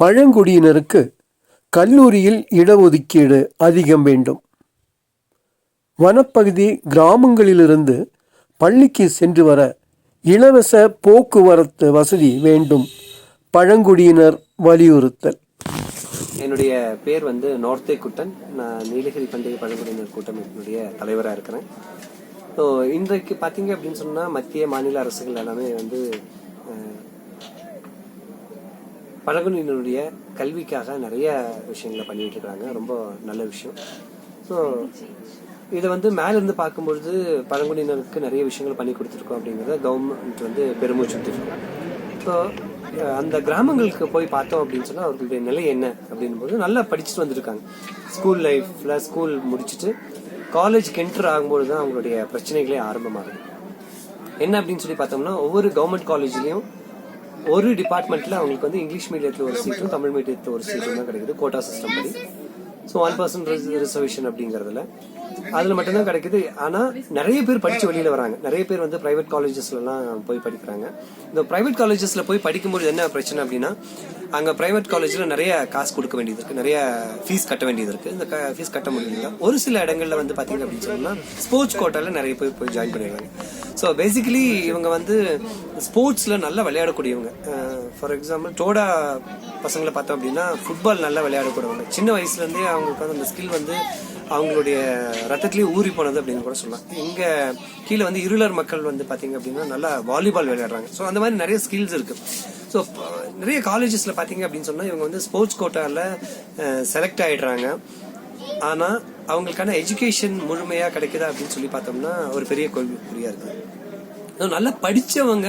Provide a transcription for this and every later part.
பழங்குடியினருக்கு கல்லூரியில் இடஒதுக்கீடு அதிகம் வேண்டும். வனப்பகுதி கிராமங்களிலிருந்து பள்ளிக்கு சென்று வர இலவச போக்குவரத்து வசதி வேண்டும். பழங்குடியினர் வலியுறுத்தல். என்னுடைய பேர் வந்து நோர்த்தே குட்டன். நான் நீலகிரி பண்டிகை பழங்குடியினர் கூட்டமைப்பினுடைய தலைவராக இருக்கிறேன். ஸோ இன்றைக்கு பார்த்தீங்க அப்படின்னு சொன்னால் மத்திய மாநில அரசுகள் எல்லாமே வந்து பழங்குடியினருடைய கல்விக்காக நிறைய விஷயங்களை பண்ணிட்டு இருக்கிறாங்க ரொம்ப நல்ல விஷயம். ஸோ இதை வந்து மேலேருந்து பார்க்கும்பொழுது பழங்குடியினருக்கு நிறைய விஷயங்கள் பண்ணி கொடுத்துருக்கோம் அப்படிங்கிறத கவர்மெண்ட் வந்து பெருமூச்சுத்திருக்கோம் ஸோ அந்த கிராமங்களுக்கு போய் பார்த்தோம் அப்படின்னு சொன்னால் அவர்களுடைய நிலை என்ன அப்படின்னும் போது நல்லா படிச்சுட்டு வந்திருக்காங்க. ஸ்கூல் லைஃப்பில் ஸ்கூல் முடிச்சுட்டு காலேஜ்க்கு என்டர் ஆகும்போது தான் அவங்களுடைய பிரச்சனைகளே ஆரம்பமாகுது. என்ன அப்படின்னு சொல்லி பார்த்தோம்னா ஒவ்வொரு கவர்மெண்ட் காலேஜ்லேயும் ஒரு டிபார்ட்மெண்ட்ல அவங்களுக்கு வந்து இங்கிலீஷ் மீடியத்தில் ஒரு சீட்டும் தமிழ் மீடியத்தில் ஒரு சீட்டும் தான் கிடைக்குது கோட்டா சிஸ்டம் படி. ஸோ ஒன் பர்சன்ட் ரிசர்வேஷன் அப்படிங்கிறதுல. அதில் மட்டும்தான் கிடைக்குது. ஆனால் நிறைய பேர் படித்து வெளியில் வராங்க. நிறைய பேர் வந்து ப்ரைவேட் காலேஜஸ்லலாம் போய் படிக்கிறாங்க. இந்த ப்ரைவேட் காலேஜஸில் போய் படிக்கும்போது என்ன பிரச்சனை அப்படின்னா அங்கே ப்ரைவேட் காலேஜில் நிறைய காசு கொடுக்க வேண்டியது இருக்குது நிறைய ஃபீஸ் கட்ட வேண்டியது இருக்குது இந்த ஃபீஸ் கட்ட முடியல. ஒரு சில இடங்களில் வந்து பார்த்தீங்க அப்படின்னு சொன்னால் ஸ்போர்ட்ஸ் கோட்டாவில் நிறைய பேர் போய் ஜாயின் பண்ணிடுறாங்க. ஸோ பேசிக்கலி இவங்க வந்து ஸ்போர்ட்ஸில் நல்லா விளையாடக்கூடியவங்க. ஃபார் எக்ஸாம்பிள் டோடா பசங்களை பார்த்தோம் அப்படின்னா ஃபுட்பால் நல்லா விளையாடக்கூடியவங்க. சின்ன வயசுலேருந்தே அவங்களுக்கு வந்து அந்த ஸ்கில் வந்து அவங்களுடைய ரத்தத்திலேயே ஊறி போனது அப்படின்னு கூட சொல்லலாம். இங்கே கீழே வந்து இருளர் மக்கள் வந்து பார்த்திங்க அப்படின்னா நல்லா வாலிபால் விளையாடுறாங்க. ஸோ அந்த மாதிரி நிறைய ஸ்கில்ஸ் இருக்குது ஸோ நிறைய காலேஜஸில் பார்த்தீங்க அப்படின்னு சொன்னால் இவங்க வந்து ஸ்போர்ட்ஸ் கோட்டாவில் செலக்ட் ஆகிடுறாங்க ஆனால் அவங்களுக்கான எஜுகேஷன் முழுமையாக கிடைக்குதா அப்படின்னு சொல்லி பார்த்தோம்னா ஒரு பெரிய கேள்விக்குறியாக இருக்கு. நல்லா படித்தவங்க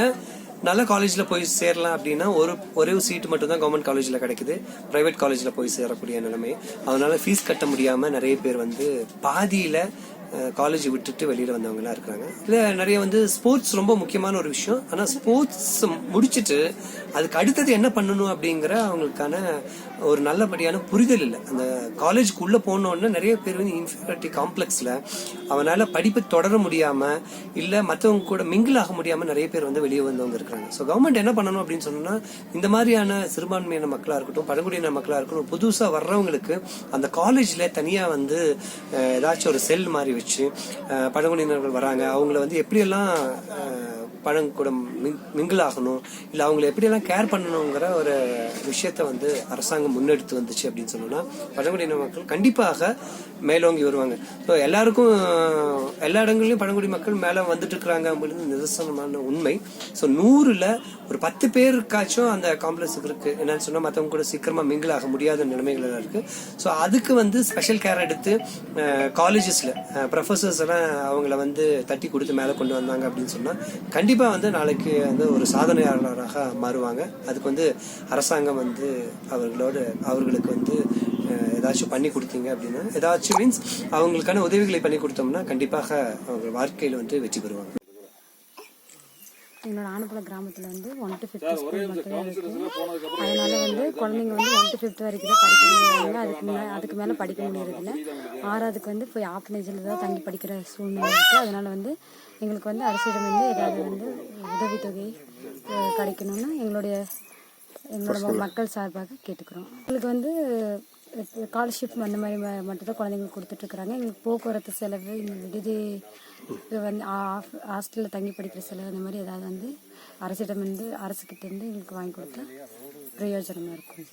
நல்ல காலேஜில் போய் சேரலாம் அப்படின்னா ஒரு ஒரே ஒரு சீட்டு மட்டும் தான் கவர்மெண்ட் காலேஜில் கிடைக்குது. ப்ரைவேட் காலேஜில் போய் சேரக்கூடிய நிலைமை. அதனால ஃபீஸ் கட்ட முடியாமல் நிறைய பேர் வந்து பாதியில் காலேஜ் விட்டுட்டு வெளியில வந்தவங்களா இருக்கிறாங்க இல்ல நிறைய வந்து ஸ்போர்ட்ஸ் ரொம்ப முக்கியமான ஒரு விஷயம். ஆனா ஸ்போர்ட்ஸ் முடிச்சுட்டு அதுக்கு அடுத்தது என்ன பண்ணணும் அப்படிங்கிற அவங்களுக்கான ஒரு நல்லபடியான புரிதல் இல்லை. அந்த காலேஜுக்கு உள்ள போனோடனே நிறைய பேர் வந்து இன்ஃபீரியாரிட்டி காம்ப்ளெக்ஸ்ல அவனால படிப்பு தொடர முடியாம இல்ல மற்றவங்க கூட மிங்கிள் ஆக முடியாம நிறைய பேர் வந்து வெளியே வந்தவங்க இருக்கிறாங்க ஸோ கவர்மெண்ட் என்ன பண்ணணும் அப்படின்னு சொன்னா இந்த மாதிரியான சிறுபான்மையான மக்களா இருக்கட்டும் பழங்குடியின மக்களா இருக்கட்டும் புதுசா வர்றவங்களுக்கு அந்த காலேஜ்ல தனியா வந்து ஏதாச்சும் ஒரு செல் மாதிரி வச்சு பழங்குடியினர்கள் வராங்க. அவங்கள வந்து எப்படியெல்லாம் பழங்குடம் பழங்கூட மிங்கிள் ஆகணும் இல்லை அவங்களை எப்படியெல்லாம் கேர் பண்ணணுங்கிற ஒரு விஷயத்த வந்து அரசாங்கம் முன்னெடுத்து வந்துச்சு அப்படின்னு சொன்னோம்னா பழங்குடியின மக்கள் கண்டிப்பாக மேலோங்கி வருவாங்க. ஸோ எல்லாருக்கும் எல்லா இடங்கள்லையும் பழங்குடி மக்கள் மேலே வந்துட்டு இருக்கிறாங்க அப்படின்றது நிதர்சனமான உண்மை. ஸோ நூறில் ஒரு பத்து பேருக்காச்சும் அந்த காம்ப்ளெக்ஸ் இருக்குது என்னன்னு சொன்னால் மற்றவங்க கூட சீக்கிரமாக மிங்கிள் ஆக முடியாத நிலைமைகள் எல்லாம் ஸோ அதுக்கு வந்து ஸ்பெஷல் கேர் எடுத்து காலேஜஸில் ப்ரொஃபசர்ஸ் எல்லாம் அவங்கள வந்து தட்டி கொடுத்து மேலே கொண்டு வந்தாங்க அப்படின்னு சொன்னா கண்டிப்பா வந்து நாளைக்கு வந்து ஒரு சாதனையாளராக மாறுவாங்க. அதுக்கு வந்து அரசாங்கம் வந்து அவர்களோட அவர்களுக்கு வந்து ஏதாச்சும் பண்ணி கொடுத்தீங்க அப்படின்னா ஏதாச்சும் மீன்ஸ் அவங்களுக்கான உதவிகளை பண்ணி கொடுத்தோம்னா கண்டிப்பாக அவங்க வாழ்க்கையில வந்து வெற்றி பெறுவாங்க. எங்களோட ஆனப்புல கிராமத்தில் வந்து ஒன் டு ஃபிஃப்த் ஸ்கூல் மட்டும் இருக்குது அதனால வந்து குழந்தைங்க வந்து ஒன் டு ஃபிஃப்த் வரைக்கும் தான் படிக்க முடியாங்க அதுக்கு மேலே அதுக்கு மேலே படிக்க முடியறதில்ல. ஆறாவதுக்கு வந்து போய் ஆஃப்னேஜில் தான் தங்கி படிக்கிற சூழ்நிலை இருக்குது அதனால வந்து எங்களுக்கு வந்து அரசிடம் வந்து ஏதாவது வந்து உதவித்தொகை கிடைக்கணும்னு எங்களுடைய எங்களோட மக்கள் சார்பாக கேட்டுக்கிறோம். எங்களுக்கு வந்து ஸ்காலர்ஷிப் அந்த மாதிரி மட்டும்தான் குழந்தைங்களுக்கு கொடுத்துட்ருக்குறாங்க எங்களுக்கு போக்குவரத்து செலவு விடுதி வந்து ஹாஸ்டலில் தங்கி படிக்கிற செலவு அந்த மாதிரி ஏதாவது வந்து அரசிடம் வந்து அரசுக்கிட்ட இருந்து எங்களுக்கு வாங்கி கொடுத்தா பிரயோஜனமாக இருக்கும்